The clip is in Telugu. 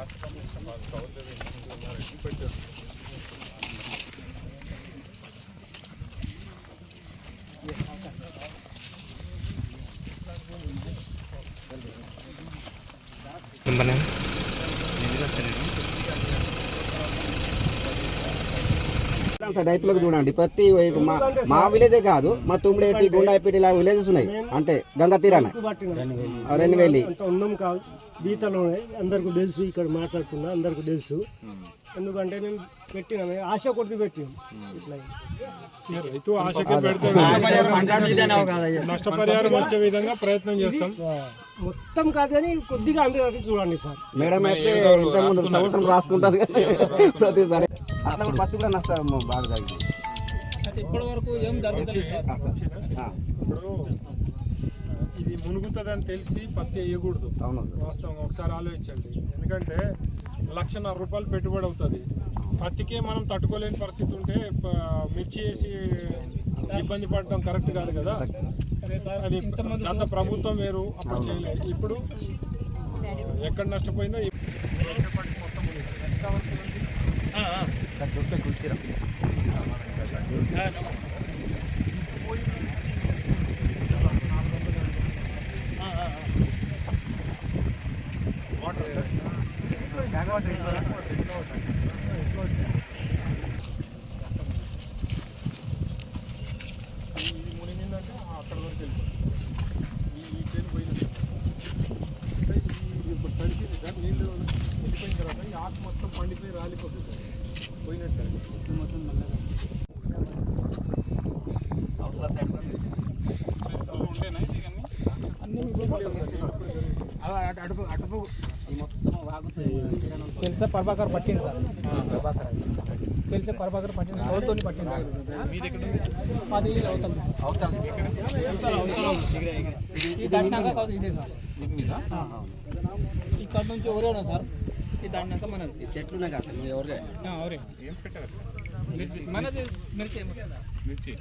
రాష్ట్ర కమిషన్ వాళ్ళు కౌలు పెట్టారు నెంబర్ నేను సార్ రైతులకు చూడండి. ప్రతి మా మా విలేజే కాదు మా తుమ్మిడేటి గుండాయిపేట ఇలా విలేజెస్ ఉన్నాయి. అంటే గంగా తీరాన. రెండు వేలి. అంత ఉన్నాం కాదు. బీతలోనే అందరికి తెలుసు ఇక్కడ మాట్లాడుతున్నా అందరికి తెలుసు. ఎందుకంటే మేము పెట్టినాం ఆశ కొద్ది పెట్టినాం. ఇట్లా. రైతు ఆశకే పెడితే నష్టపరిహారం వచ్చే విధంగా ప్రయత్నం చేస్తాం. మొత్తం కాదు కానీ కొద్దిగా అందరూ చూడండి సార్. మేడం అయితే ఇంతకుముందు సంవత్సరం రాసుకుంటుంది కానీ ప్రతిసారి. అట్లా కూడా పత్తి కూడా నష్టం బాగా జరిగింది. ఇప్పటి వరకు ఏం జరుగుతుంది సార్. ఆ, ఇప్పుడు ఇది మునుగుతుందని తెలిసి పత్తి వేయకూడదు. అవును. వాస్తవంగా ఒకసారి ఆలోచించండి. ఎందుకంటే లక్షన్నర రూపాయలు పెట్టుబడి అవుతుంది. పత్తికే మనం తట్టుకోలేని పరిస్థితి ఉంటే మిర్చి వేసి ఇబ్బంది పడటం కరెక్ట్ కాదు కదా? అది గత ప్రభుత్వం వేరు అప్పుడు చేయలేదు. ఇప్పుడు ఎక్కడ నష్టపోయిందో మొత్తం ఉంది? ఇది మునిగిందంటే అక్కడ వరకు వెళ్ళిపోతుంది ఈ పోయింది సార్ నీళ్ళు వెళ్ళిపోయిన తర్వాత ఈ ఆకు మొత్తం పండిపోయి రాలిపోతుంది సార్ పోయినట్టు ఉండేనా అన్ని అడుపు అడుపు ఈ మొత్తం వాగుతుంది తెలుసా ప్రభాకర్ పట్టింది సార్ తెలుసా ప్రభాకర్ పట్టింది ఎవరితో పట్టింది మాది అవుతుంది ఈ దాటినాక కాదు ఇదే సార్ ఆ. ఇక్కడ నుంచి ఎవరేనా సార్ ఈ దాటినాక మనది. సార్ ఎవరే మనది మిర్చి. మిర్చి.